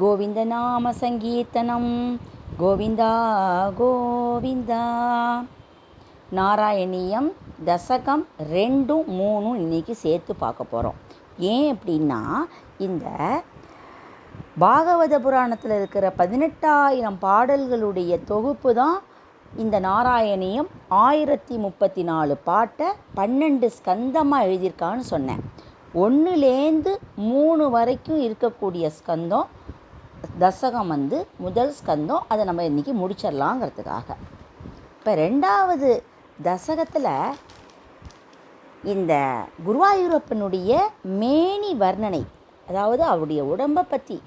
கோவிந்த நாம சங்கீர்த்தனம் கோவிந்தா கோவிந்தா. நாராயணியம் தசகம் ரெண்டும் மூணும் இன்றைக்கி சேர்த்து பார்க்க போகிறோம் ஏன் அப்படின்னா இந்த பாகவத புராணத்தில் இருக்கிற பதினெட்டாயிரம் பாடல்களுடைய தொகுப்பு தான் இந்த நாராயணியம். ஆயிரத்தி முப்பத்தி நாலு பாட்டை பன்னெண்டு ஸ்கந்தமாக எழுதியிருக்கான்னு சொன்னேன். ஒன்றுலேருந்து மூணு வரைக்கும் இருக்கக்கூடிய ஸ்கந்தம். தசகம் வந்து முதல் ஸ்கந்தம் அதை நம்ம இன்றைக்கி முடிச்சிடலாங்கிறதுக்காக. இப்போ ரெண்டாவது தசகத்தில் இந்த குருவாயூரப்பனுடைய மேனி வர்ணனை அதாவது அவருடைய உடம்பை பற்றி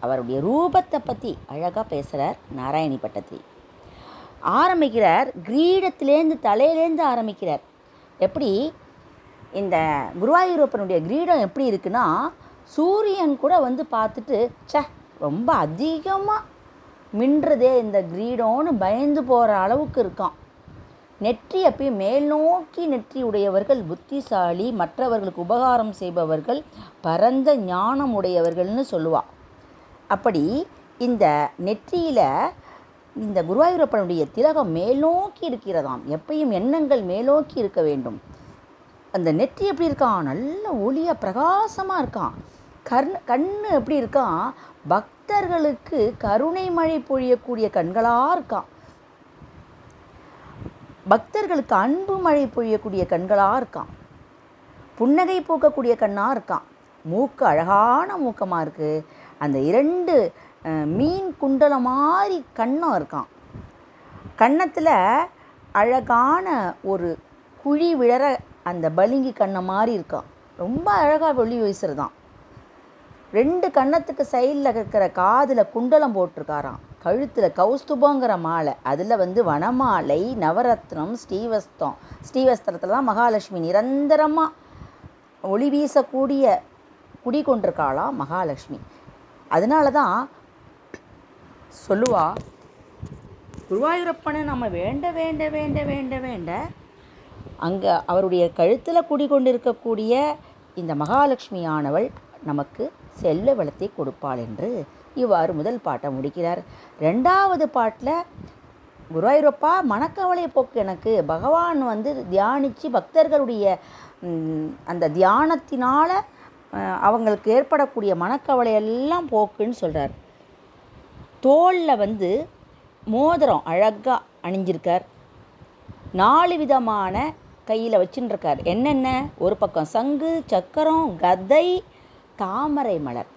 அவருடைய ரூபத்தை பற்றி அழகாக பேசுகிறார் நாராயணி பட்டத்திரி ஆரம்பிக்கிறார் கிரீடத்திலேருந்து தலையிலேருந்து ஆரம்பிக்கிறார். எப்படி? இந்த குருவாயூரப்பனுடைய கிரீடம் எப்படி இருக்குன்னா சூரியன் கூட வந்து பார்த்துட்டு ச ரொம்ப அதிகமாக மின்றதே இந்த கிரீடம்னு பயந்து போகிற அளவுக்கு இருக்கான். நெற்றி அப்பயும் மேல்நோக்கி நெற்றி உடையவர்கள் புத்திசாலி மற்றவர்களுக்கு உபகாரம் செய்பவர்கள் பரந்த ஞானம் உடையவர்கள்னு சொல்லுவாள் அப்படி இந்த நெற்றியில் இந்த குருவாயூரப்பனுடைய திலகம் மேல்நோக்கி இருக்கிறதாம். எப்பயும் எண்ணங்கள் மேலோக்கி இருக்க வேண்டும். அந்த நெற்றி எப்படி இருக்கான்? நல்ல ஒளியாக பிரகாசமாக இருக்கான். கண் கண் எப்படி இருக்கான் பக்தர்களுக்கு கருணை மழை பொழியக்கூடிய கண்களாக இருக்கான் பக்தர்களுக்கு அன்பு மழை பொழியக்கூடிய கண்களாக இருக்கான் புன்னகை பூக்கக்கூடிய கண்ணாக இருக்கான் மூக்கு அழகான மூக்கமாக இருக்குது அந்த இரண்டு மீன் குண்டலம் மாதிரி கண்ணம் இருக்கான் கன்னத்தில் அழகான ஒரு குழி விழற அந்த பளிங்கி கண்ணை மாதிரி இருக்கான் ரொம்ப அழகாக ஒளி வீசுறதான் ரெண்டு கன்னத்துக்கு சைடில் இருக்கிற காதில் குண்டலம் போட்டிருக்காராம். கழுத்தில் கௌஸ்துபங்கிற மாலை. அதில் வந்து வனமாலை நவரத்னம் ஸ்ரீவஸ்தம். ஸ்ரீவஸ்திரத்தில் தான் மகாலட்சுமி நிரந்தரமாக ஒளி வீசக்கூடிய குடி கொண்டிருக்காளாம் மகாலட்சுமி. அதனால தான் சொல்லுவா குருவாயூரப்பனை நம்ம வேண்ட வேண்ட வேண்ட வேண்ட வேண்ட அங்கே அவருடைய கழுத்தில் குடி கொண்டிருக்கக்கூடிய இந்த மகாலட்சுமியானவள் நமக்கு செல்வ வளத்தை கொடுப்பாள் என்று இவ்வாறு முதல் பாட்டை முடிக்கிறார். ரெண்டாவது பாட்டில் குருவாயூரப்பா மனக்கவலையை போக்கு எனக்கு. பகவான் வந்து தியானித்து பக்தர்களுடைய அந்த தியானத்தினால் அவங்களுக்கு ஏற்படக்கூடிய மனக்கவலையெல்லாம் போக்குன்னு சொல்கிறார் தோளில் வந்து மோதிரம் அழகாக அணிஞ்சிருக்கார். நாலு விதமான கையில் வச்சுட்டுருக்கார் என்னென்ன? ஒரு பக்கம் சங்கு சக்கரம் கதை தாமரை மலர்.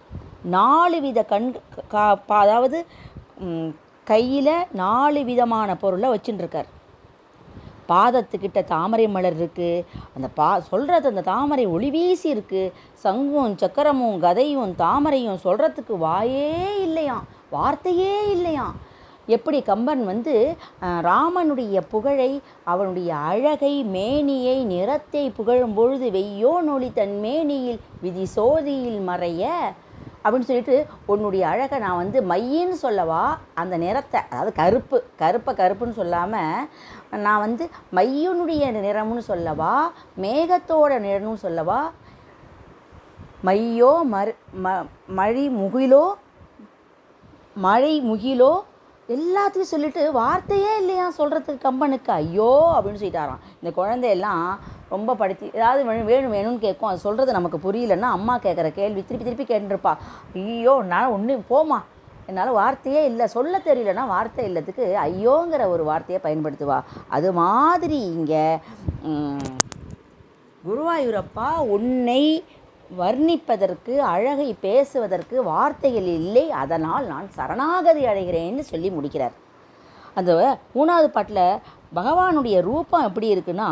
நாலு வித கண் கா அதாவது கையில் நாலு விதமான பொருளை வச்சுட்டுருக்கார் பாதத்துக்கிட்ட தாமரை மலர் இருக்குது அந்த பா சொல்கிறது அந்த தாமரை ஒளி வீசி இருக்குது சங்கும் சக்கரமும் கதையும் தாமரையும் சொல்கிறதுக்கு வாயே இல்லையாம். வார்த்தையே இல்லையாம். எப்படி கம்பன் வந்து ராமனுடைய புகழை அவனுடைய அழகை மேனியை நிறத்தை புகழும் பொழுது வெய்யோ நொழி தன் மேனியில் விதி சோதியில் மறைய அப்படின்னு சொல்லிட்டு உன்னுடைய அழகை நான் வந்து மையின்னு சொல்லவா? அந்த நிறத்தை அதாவது கருப்பு கருப்பை கருப்புன்னு சொல்லாமல் நான் வந்து மையனுடைய நிறம்னு சொல்லவா? மேகத்தோட நிறம்னு சொல்லவா? மையோ மறு ம மழி முகிலோ மழை முகிலோ எல்லாத்தையும் சொல்லிட்டு வார்த்தையே இல்லையா சொல்கிறதுக்கு கம்பனுக்கு? ஐயோ அப்படின்னு சொல்லிட்டாராம். இந்த குழந்தையெல்லாம் ரொம்ப படுத்தி ஏதாவது வேணும் வேணும்னு கேட்கும். அது சொல்கிறது நமக்கு புரியலன்னா அம்மா கேட்குற கேள்வி திருப்பி திருப்பி கேட்டுருப்பா. ஐயோ நான் ஒன்று போமா என்னால் வார்த்தையே இல்லை. சொல்ல தெரியலன்னா வார்த்தை இல்லத்துக்கு ஐயோங்கிற ஒரு வார்த்தையை பயன்படுத்துவா. அது மாதிரி இங்கே குருவாயூரப்பா உன்னை வர்ணிப்பதற்கு அழகை பேசுவதற்கு வார்த்தைகள் இல்லை. அதனால் நான் சரணாகதி அடைகிறேன்னு சொல்லி முடிக்கிறார். அந்த மூணாவது பாட்டில் பகவானுடைய ரூபம் எப்படி இருக்குன்னா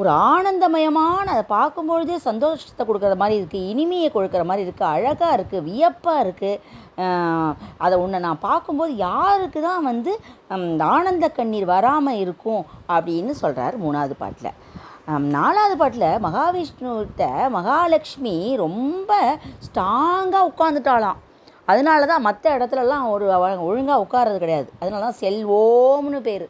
ஒரு ஆனந்தமயமான அதை பார்க்கும்பொழுதே சந்தோஷத்தை கொடுக்குற மாதிரி இருக்குது இனிமையை கொடுக்குற மாதிரி இருக்குது அழகாக இருக்குது வியப்பாக இருக்குது அதை உன்னை நான் பார்க்கும்போது யாருக்கு தான் வந்து ஆனந்த கண்ணீர் வராமல் இருக்கும்? அப்படின்னு சொல்கிறார் மூணாவது பாட்டில். நாலாவது பாட்டில் மகாவிஷ்ணுகிட்ட மகாலட்சுமி ரொம்ப ஸ்ட்ராங்காக உட்காந்துட்டாளாம் அதனால தான் மற்ற இடத்துலலாம் ஒரு ஒழுங்காக உட்கார்றது கிடையாது. அதனால தான் செல்வோம்னு பேர்.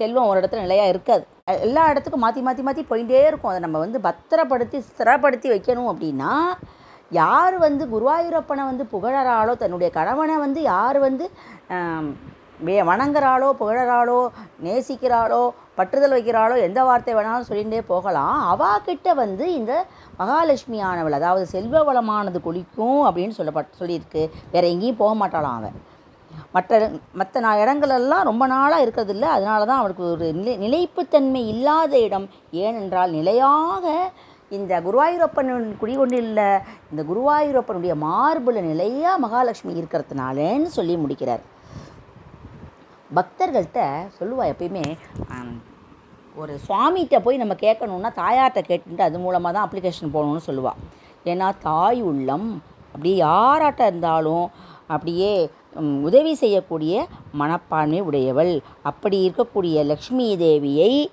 செல்வம் ஒரு இடத்துல நிலையாக இருக்காது. எல்லா இடத்துக்கும் மாற்றி மாற்றி மாற்றி போயிட்டே இருக்கும். அதை நம்ம வந்து பத்திரப்படுத்தி ஸ்திரப்படுத்தி வைக்கணும் அப்படின்னா யார் வந்து குருவாயூரப்பனை வந்து புகழறாளோ தன்னுடைய கணவனை வந்து யார் வந்து வே- வணங்குறாளோ புகழறாளோ நேசிக்கிறாளோ பற்றுதல் வைக்கிறாளோ எந்த வார்த்தை வேணாலும் சொல்லிகிட்டே போகலாம். அவா கிட்ட வந்து இந்த மகாலட்சுமி ஆனவள் அதாவது செல்வ வளமானது குளிக்கும் அப்படின்னு சொல்லப்பட் சொல்லியிருக்கு. வேற எங்கேயும் போக மாட்டாளாம் அவன். மற்ற மற்ற நான் இடங்களெல்லாம் ரொம்ப நாளாக இருக்கிறது இல்லை அதனால தான் அவளுக்கு ஒரு நிலை நிலைப்புத்தன்மை இல்லாத இடம். ஏனென்றால் நிலையாக இந்த குருவாயூரப்பன் குடிகொண்டுள்ள இந்த குருவாயூரப்பனுடைய மார்பில் நிலையாக மகாலட்சுமி இருக்கிறதுனாலேன்னு சொல்லி முடிக்கிறார். பக்தர்கள்ட்ட சொல்லுவாள் எப்பயுமே ஒரு சுவாமிகிட்ட போய் நம்ம கேட்கணுன்னா தாயார்கிட்ட கேட்டுட்டு அது மூலமாக தான் அப்ளிகேஷன் போகணும்னு சொல்லுவாள் ஏன்னா தாய் உள்ளம் அப்படியே யாராட்ட இருந்தாலும் அப்படியே உதவி செய்யக்கூடிய மனப்பான்மை உடையவள். அப்படி இருக்கக்கூடிய லக்ஷ்மி தேவியை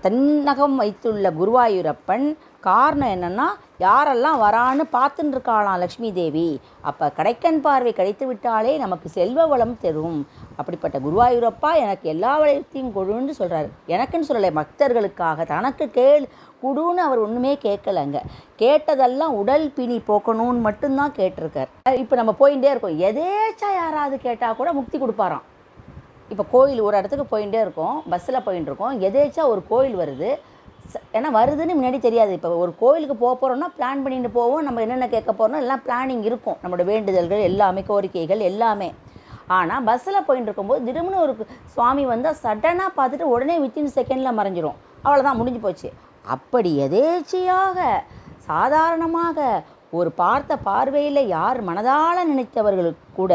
தன்னகம் வைத்துள்ள குருவாயூரப்பன் காரணம் என்னன்னா யாரெல்லாம் வரான்னு பார்த்துன்னு இருக்காளாம் லக்ஷ்மி தேவி அப்போ கடைக்கண் பார்வை கிடைத்து விட்டாலே நமக்கு செல்வ வளம் தரும். அப்படிப்பட்ட குருவாயூரப்பா எனக்கு எல்லா வளத்தையும் கொடுன்னு சொல்கிறார் எனக்குன்னு சொல்லலை பக்தர்களுக்காக. தனக்கு கேள் குடுன்னு அவர் ஒன்றுமே கேட்கலங்க. கேட்டதெல்லாம் உடல் பிணி போக்கணும்னு மட்டும்தான் கேட்டிருக்கார். இப்போ நம்ம போயிட்டே இருக்கோம். எதேச்சா யாராவது கேட்டால் கூட முக்தி கொடுப்பாராம். இப்போ கோயில் ஒரு இடத்துக்கு போயிட்டே இருக்கோம் பஸ்ஸில் போயின்னு இருக்கோம் எதேச்சா ஒரு கோயில் வருது. ச- ஏன்னா வருதுன்னு முன்னாடி தெரியாது. இப்போ ஒரு கோவிலுக்கு போக போகிறோம்னா பிளான் பண்ணிட்டு போவோம் நம்ம என்னென்ன கேட்க போகிறோம் எல்லாம் பிளானிங் இருக்கும். நம்மளோட வேண்டுதல்கள் எல்லாமே கோரிக்கைகள் எல்லாமே. ஆனால் பஸ்ஸில் போயிட்டு இருக்கும்போது திடீர்னு ஒரு சுவாமி வந்தால் சடனாக பார்த்துட்டு உடனே வித்தின் செகண்டில் மறைஞ்சிரும். அவ்வளோதான் முடிஞ்சு போச்சு. அப்படி எதேச்சியாக சாதாரணமாக ஒரு பார்த்த பார்வையில் யார் மனதால் நினைத்தவர்களுக்கு கூட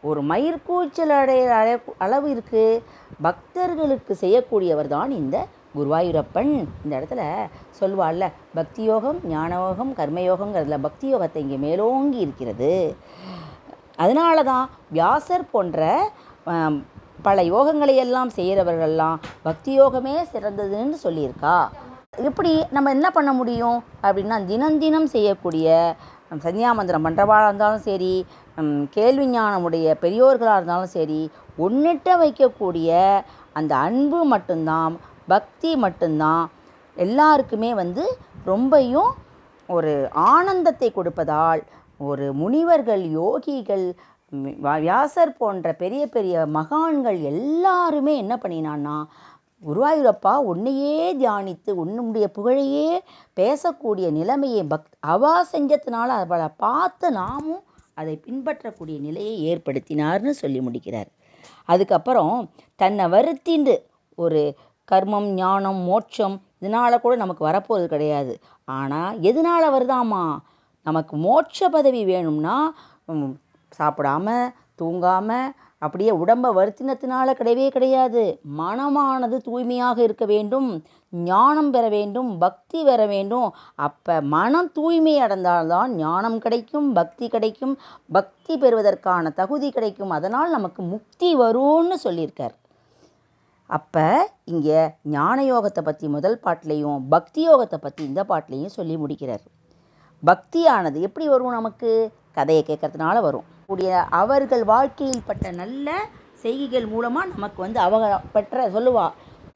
ஒரு மயிர்கூச்சல் அடைய அளவு இருக்குது பக்தர்களுக்கு செய்யக்கூடியவர் தான் இந்த குருவாயூரப்பன் இந்த இடத்துல சொல்வாள்ல பக்தி யோகம் ஞானயோகம் கர்மயோகங்கிறதுல பக்தி யோகத்தை இங்கே மேலோங்கி இருக்கிறது. அதனால தான் வியாசர் போன்ற பல யோகங்களை எல்லாம் செய்கிறவர்கள்லாம் பக்தி யோகமே சிறந்ததுன்னு சொல்லியிருக்கா. இப்படி நம்ம என்ன பண்ண முடியும்? அப்படின்னா தினம் தினம் செய்யக்கூடிய ஹம், சந்தியாமந்திரம் பண்ணுறவாளாக இருந்தாலும் சரி கேள்வி ஞானமுடைய பெரியோர்களாக இருந்தாலும் சரி ஒன்றிட்ட வைக்கக்கூடிய அந்த அன்பு மட்டும்தான் பக்தி மட்டும்தான். எல்லாருக்குமே வந்து ரொம்பையும் ஒரு ஆனந்தத்தை கொடுப்பதால் ஒரு முனிவர்கள் யோகிகள் வா- வியாசர் போன்ற பெரிய பெரிய மகான்கள் எல்லாருமே என்ன பண்ணினான்னா குருவாயூரப்பா உன்னையே தியானித்து உன்னுடைய புகழையே பேசக்கூடிய நிலைமையை பக் அவா செஞ்சதுனால அவளை பார்த்து நாமும் அதை பின்பற்றக்கூடிய நிலையை ஏற்படுத்தினார்னு சொல்லி முடிக்கிறார். அதுக்கப்புறம் தன்னை வருத்திண்டு ஒரு கர்மம் ஞானம் மோட்சம் இதனால் கூட நமக்கு வரப்போகிறது கிடையாது. ஆனால் எதனால் வருதாமா? நமக்கு மோட்ச பதவி வேணும்னா சாப்பிடாம தூங்காமல் அப்படியே உடம்பை வருத்தினத்தினால கிடையவே கிடையாது. மனமானது தூய்மையாக இருக்க வேண்டும். ஞானம் பெற வேண்டும். பக்தி பெற வேண்டும். அப்போ மனம் தூய்மை அடைந்தால்தான் ஞானம் கிடைக்கும் பக்தி கிடைக்கும். பக்தி பெறுவதற்கான தகுதி கிடைக்கும். அதனால் நமக்கு முக்தி வரும்னு சொல்லியிருக்கார். அப்போ இங்கே ஞான யோகத்தை பற்றி முதல் பாட்டிலையும் பக்தி யோகத்தை பற்றி இந்த பாட்டிலையும் சொல்லி முடிக்கிறார். பக்தியானது எப்படி வரும் நமக்கு? கதையை கேட்கறதுனால வரும். கூடிய அவர்கள் வாழ்க்கையில் பட்ட நல்ல செய்கைகள் மூலமாக நமக்கு வந்து அவக பெற்ற சொல்லுவா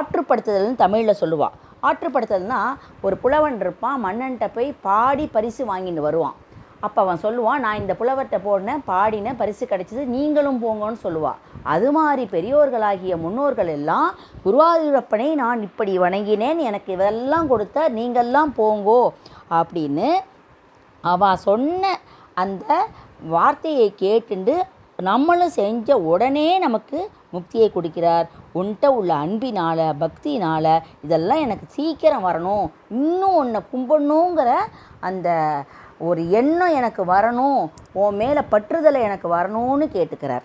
ஆற்றுப்படுத்துதல்னு தமிழில் சொல்லுவாள் ஆற்றுப்படுத்துதல்னா ஒரு புலவன் இருப்பான் மன்னன்ட்ட போய் பாடி பரிசு வாங்கிட்டு வருவான். அப்போ அவன் சொல்லுவான் நான் இந்த புலவர்கிட்ட போடினேன் பாடினேன் பரிசு கிடைச்சது நீங்களும் போங்கன்னு சொல்லுவாள் அது மாதிரி பெரியோர்களாகிய முன்னோர்கள் எல்லாம் குருவாயூரப்பனை நான் இப்படி வணங்கினேன் எனக்கு இதெல்லாம் கொடுத்த நீங்கள்லாம் போங்கோ அப்படின்னு அவ சொன்ன அந்த வார்த்தையை கேட்டுண்டு நம்மளும் செஞ்ச உடனே நமக்கு முக்தியை கொடுக்கிறார். உன்கிட்ட உள்ள அன்பினால் பக்தினால் இதெல்லாம் எனக்கு சீக்கிரம் வரணும். இன்னும் உன்னை கும்பிடணுங்கிற அந்த ஒரு எண்ணம் எனக்கு வரணும் உன் மேலே பற்றுதலை எனக்கு வரணும்னு கேட்டுக்கிறார்.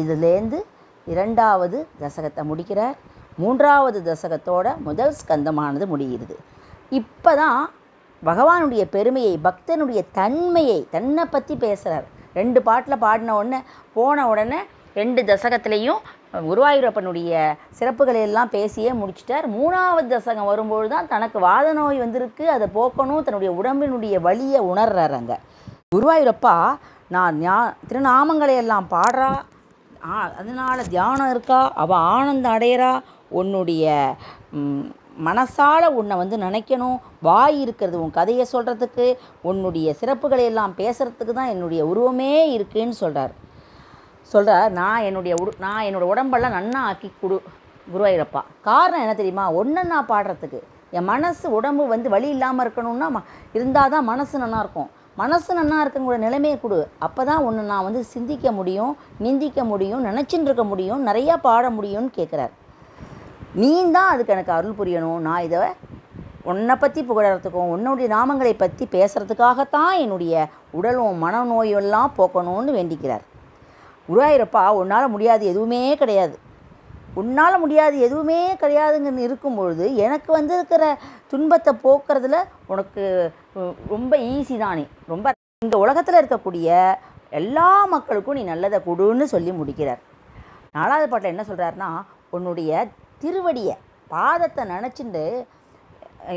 இதுலேருந்து இரண்டாவது தசகத்தை முடிக்கிறார். மூன்றாவது தசகத்தோட முதல் ஸ்கந்தமானது முடிகிறது. இப்போ தான் பகவானுடைய பெருமையை பக்தனுடைய தன்மையை தன்னை பற்றி பேசுகிறார் ரெண்டு பாட்டில் பாடின உடனே போன உடனே ரெண்டு தசகத்துலேயும் குருவாயூரப்பனுடைய சிறப்புகளை எல்லாம் பேசியே முடிச்சிட்டார். மூணாவது தசகம் வரும்பொழுது தான் தனக்கு வாத நோய் வந்திருக்கு. அதை போக்கணும் தன்னுடைய உடம்பினுடைய வழியை உணர்றார் அங்கே. குருவாயூரப்பா நான் ஞா திருநாமங்களை எல்லாம் பாடுறா. ஆ அதனால தியானம் இருக்கா? அவள் ஆனந்தம் அடையிறா. உன்னுடைய மனசால் மனசால உன்னை வந்து நினைக்கணும். வாய் இருக்கிறது உன் கதையை சொல்கிறதுக்கு உன்னுடைய சிறப்புகளை எல்லாம் பேசுகிறதுக்கு தான் என்னுடைய உருவமே இருக்குன்னு சொல்கிறார் சொல்கிறார் நான் என்னுடைய உடு நான் என்னோட உடம்பெல்லாம் நன்னா ஆக்கி கொடு குருவாயிரப்பா. காரணம் என்ன தெரியுமா? ஒன்று நான் பாடுறதுக்கு. என் மனசு உடம்பு வந்து வழி இல்லாமல் இருக்கணும்னா ம இருந்தால் தான் மனசு நல்லா இருக்கும். மனசு நல்லா இருக்குங்கிற நிலைமையை கொடு. அப்போ தான் ஒன்று நான் வந்து சிந்திக்க முடியும் நிந்திக்க முடியும் நினச்சின்னு இருக்க முடியும் நிறையா பாட முடியும்னு கேட்குறார் நீ தான் அதுக்கு எனக்கு அருள் புரியணும். நான் இதை உன்னை பற்றி புகழறதுக்கும் உன்னுடைய நாமங்களை பற்றி பேசுகிறதுக்காகத்தான் என்னுடைய உடலும் மனநோயெல்லாம் போக்கணும்னு வேண்டிக்கிறார். உருவாயிருப்பா. உன்னால் முடியாது எதுவுமே கிடையாது. உன்னால் முடியாது எதுவுமே கிடையாதுங்கன்னு இருக்கும்பொழுது எனக்கு வந்திருக்கிற துன்பத்தை போக்குறதுல உனக்கு ரொம்ப ஈஸி தானே. ரொம்ப இந்த உலகத்தில் இருக்கக்கூடிய எல்லா மக்களுக்கும் நீ நல்லதை கொடுன்னு சொல்லி முடிக்கிறார். நாலாவது பாட்டில் என்ன சொல்கிறாருன்னா உன்னுடைய திருவடியை பாதத்தை நினச்சிண்டு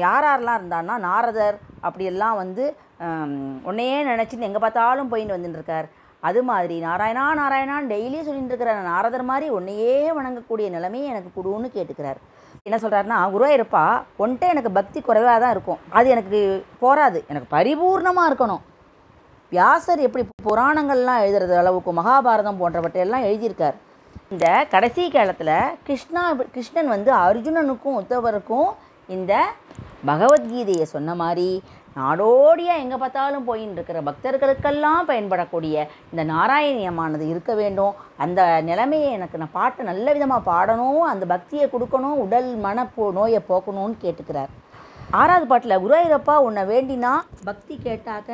யார் யாரெல்லாம் இருந்தான்னா நாரதர் அப்படியெல்லாம் வந்து உன்னையே நினச்சின்னு எங்கே பார்த்தாலும் போயின்னு வந்துட்டுருக்கார் அது மாதிரி நாராயணா நாராயணான்னு டெய்லி சொல்லிட்டு இருக்கிற நாரதர் மாதிரி உன்னையே வணங்கக்கூடிய நிலைமையை எனக்கு கொடுன்னு கேட்டுக்கிறார். என்ன சொல்கிறாருன்னா குருவாயிருப்பா உன்கிட்ட எனக்கு பக்தி குறைவாக தான் இருக்கும். அது எனக்கு போராது எனக்கு பரிபூர்ணமாக இருக்கணும். வியாசர் எப்படி புராணங்கள்லாம் எழுதுறது அளவுக்கு மகாபாரதம் போன்றவற்றையெல்லாம் எழுதியிருக்கார். இந்த கடைசி காலத்தில் கிருஷ்ணா கிருஷ்ணன் வந்து அர்ஜுனனுக்கும் உத்தவருக்கும் இந்த பகவத்கீதையை சொன்ன மாதிரி நாடோடியாக எங்கே பார்த்தாலும் போயின்னு இருக்கிற பக்தர்களுக்கெல்லாம் பயன்படக்கூடிய இந்த நாராயணியமானது இருக்க வேண்டும். அந்த நிலைமையை எனக்கு நான் பாட்டு நல்ல விதமாக பாடணும் அந்த பக்தியை கொடுக்கணும் உடல் மன போ நோயை போக்கணும்னு கேட்டுக்கிறார். ஆறாவது பாட்டில் குருவாயூரப்பா உன்னை வேண்டினா பக்தி கேட்டாக்க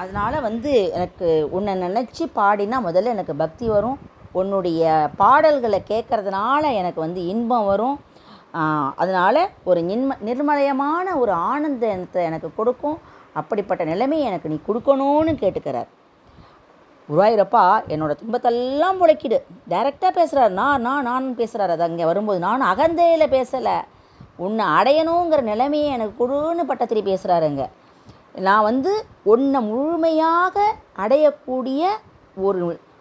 அதனால் வந்து எனக்கு உன்னை நினச்சி பாடினா முதல்ல எனக்கு பக்தி வரும். உன்னுடைய பாடல்களை கேட்கறதுனால எனக்கு வந்து இன்பம் வரும். அதனால் ஒரு நின்ம நிர்மலயமான ஒரு ஆனந்தத்தை எனக்கு கொடுக்கும். அப்படிப்பட்ட நிலைமையை எனக்கு நீ கொடுக்கணும்னு கேட்டுக்கிறார். குருவாயூரப்பா என்னோட துன்பத்தெல்லாம் முளைக்கிடு டைரெக்டாக பேசுகிறார் நான் நான் நான் பேசுகிறார் அது அங்கே வரும்போது நான் அகந்தையில் பேசலை. உன்னை அடையணுங்கிற நிலைமையை எனக்கு கொடுன்னு பட்டத்திரி பேசுகிறாருங்க நான் வந்து உன்னை முழுமையாக அடையக்கூடிய ஒரு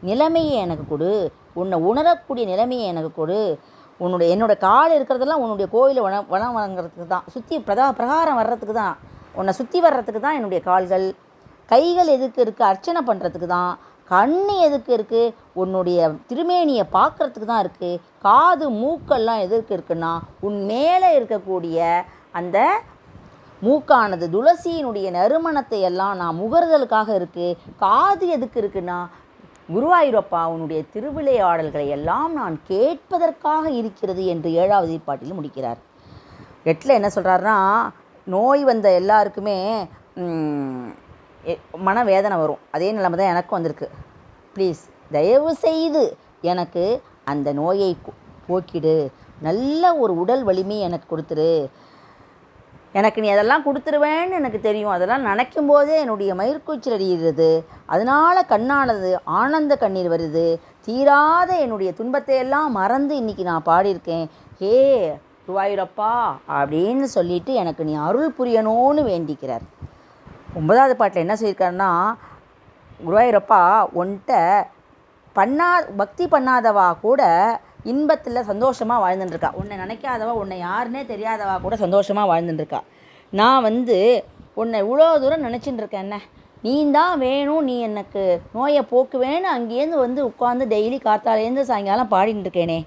நிலைமையை எனக்கு கொடு. உன்னை உணரக்கூடிய நிலைமையை எனக்கு கொடு. உன்னுடைய என்னோடய கால் இருக்கிறதெல்லாம் உன்னுடைய கோயிலை வன வனம் வணங்குறதுக்கு தான். சுற்றி பிரதா பிரகாரம் வர்றதுக்கு தான். உன்னை சுற்றி வர்றதுக்கு தான் என்னுடைய கால்கள். கைகள் எதுக்கு இருக்குது அர்ச்சனை பண்ணுறதுக்கு தான். கண்ணு எதுக்கு இருக்குது உன்னுடைய திருமேனியை பார்க்குறதுக்கு தான் இருக்குது காது மூக்கெல்லாம் எதுக்கு இருக்குன்னா உன் மேலே இருக்கக்கூடிய அந்த மூக்கானது துளசியினுடைய நறுமணத்தை எல்லாம் நான் முகர்தலுக்காக இருக்குது காது எதுக்கு இருக்குன்னா குருவாயூரப்பா உன்னுடைய திருவிளையாடல்களை எல்லாம் நான் கேட்பதற்காக இருக்கிறது என்று ஏழாவது பாட்டில் முடிக்கிறார். எட்டில் என்ன சொல்கிறாருன்னா நோய் வந்த எல்லாருக்குமே மனவேதனை வரும். அதே நிலைமை தான் எனக்கும் வந்திருக்கு. ப்ளீஸ் தயவு செய்து எனக்கு அந்த நோயை போக்கிடு. நல்ல ஒரு உடல் வலிமை எனக்கு கொடுத்துரு. எனக்கு நீ அதெல்லாம் கொடுத்துருவேன்னு எனக்கு தெரியும். அதெல்லாம் நினைக்கும் போதே என்னுடைய மயிர்கூச்சல் அடிகிறது அதனால கண்ணானது ஆனந்த கண்ணீர் வருது. தீராத என்னுடைய துன்பத்தை எல்லாம் மறந்து இன்னைக்கு நான் பாடியிருக்கேன். ஹே குருவாயூரப்பா அப்படின்னு சொல்லிட்டு எனக்கு நீ அருள் புரியணும்னு வேண்டிக்கிறார். ஒன்பதாவது பாட்டில் என்ன சொல்லியிருக்காருன்னா குருவாயூரப்பா உன்கிட்ட பண்ணா பக்தி பண்ணாதவா கூட இன்பத்தில் சந்தோஷமாக வாழ்ந்துட்டுருக்கா உன்னை நினைக்காதவா உன்னை யாருன்னே தெரியாதவா கூட சந்தோஷமாக வாழ்ந்துட்டுருக்கா நான் வந்து உன்னை இவ்வளோ தூரம் நினச்சிட்டு இருக்கேன் என்ன? நீ தான் வேணும் நீ எனக்கு நோயை போக்குவேன்னு அங்கேருந்து வந்து உட்காந்து டெய்லி காத்தாலேருந்து சாயங்காலம் பாடிட்டு இருக்கேனே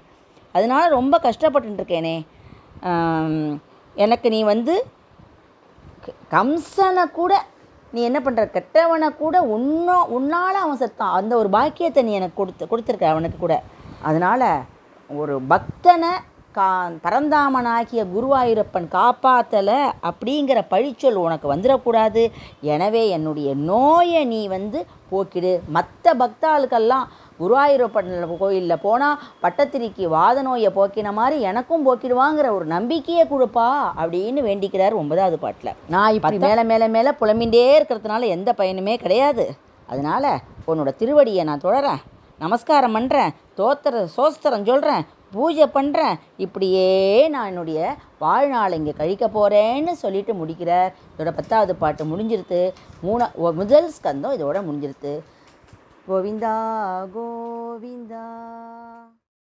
அதனால ரொம்ப கஷ்டப்பட்டுருக்கேனே எனக்கு நீ வந்து கம்சனை கூட நீ என்ன பண்ணுற கெட்டவனை கூட உன்னோ உன்னால் அவன் செத்தான் அந்த ஒரு பாக்கியத்தை நீ எனக்கு கொடுத்து கொடுத்துருக்க அவனுக்கு கூட. அதனால் ஒரு பக்தனை கா பரந்தாமனாகிய குருவாயூரப்பன் காப்பாற்றலை அப்படிங்கிற பழிச்சொல் உனக்கு வந்துடக்கூடாது. எனவே என்னுடைய நோயை நீ வந்து போக்கிடு. மற்ற பக்தாளுக்கெல்லாம் குருவாயூரப்பன் கோயிலில் போனால் பட்டத்திரிக்கு வாத நோயை போக்கின மாதிரி எனக்கும் போக்கிடுவாங்கிற ஒரு நம்பிக்கையை கொடுப்பா அப்படின்னு வேண்டிக்கிறார் ஒன்பதாவது பாட்டில். நான் இப்படி மேலே மேலே மேலே புலம்பின்றே இருக்கிறதுனால எந்த பயனுமே கிடையாது. அதனால உன்னோட திருவடியை நான் தொடரேன் நமஸ்காரம் பண்ணுறேன் தோத்திர சோஸ்திரம் சொல்கிறேன் பூஜை பண்ணுறேன் இப்படியே நான் என்னுடைய வாழ்நாள் இங்கே கழிக்க போகிறேன்னு சொல்லிட்டு முடிக்கிறார். இதோட பத்தாவது பாட்டு முடிஞ்சிருத்து. மூணா முதல் ஸ்கந்தம் இதோட முடிஞ்சிருத்து. கோவிந்தா கோவிந்தா.